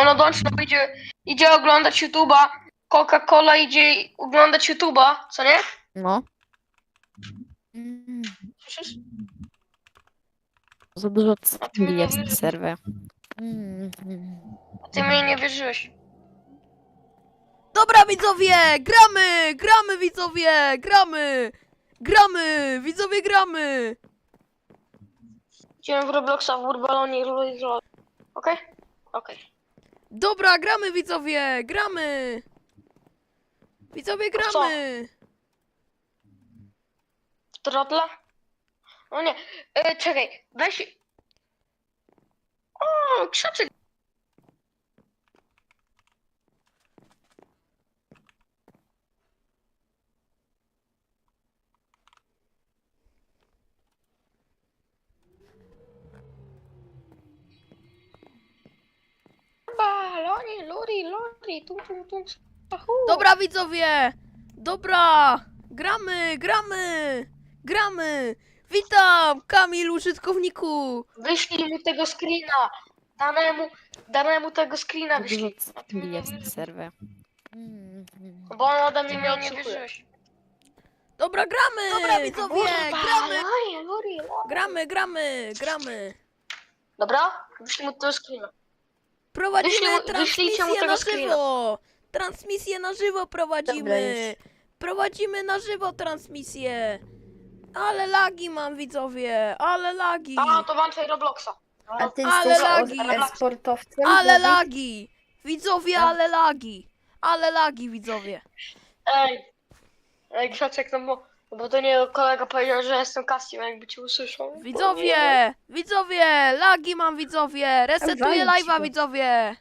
Ono dołączy, no bo idzie, idzie oglądać YouTube'a. Coca-Cola idzie oglądać YouTube'a, co nie? No. Mm, Słyszysz? za dużo cykli jest na serwie. Mm. A ty mi nie wierzyłeś. Dobra widzowie, gramy, gramy widzowie, gramy, gramy, widzowie gramy. Idziemy w Robloxa, w Urbalonie i Roll Roll. Okej? Okej. Dobra, gramy widzowie, gramy. Widzowie gramy. Trotla? No nie. E, czekaj, weź... O, krzaczek. Lori, lori, tum, tum, tum. Ahu. Dobra widzowie, dobra, gramy, gramy, gramy. Witam, Kamil, użytkowniku. Wyślij mu tego screena. Danemu, danemu tego screena wyślij. A ty mi cykli nie jest mm. Bo on ode mnie Nie miał nie wierzyłeś. Dobra, gramy. Dobra widzowie, gramy, Lori, lori, lori. gramy, gramy, gramy. Dobra? Wyślij mu tego screena. Prowadzimy Wyślij mu- wyślijcie mu transmisję tego na screena. żywo. Transmisję na żywo prowadzimy. Prowadzimy na żywo transmisję. Ale lagi mam widzowie, ale lagi. A, to włączaj Robloxa. A ty Ale jesteś lagi. od- e-sportowcem? Ale Dawid? lagi. Widzowie, ale lagi. Ale lagi widzowie. Ej. Ej, Grzaczek, no bo, no bo to nie kolega powiedział, że jestem Cassim, jakby cię usłyszał. Widzowie, widzowie, lagi mam widzowie. Resetuję live'a widzowie.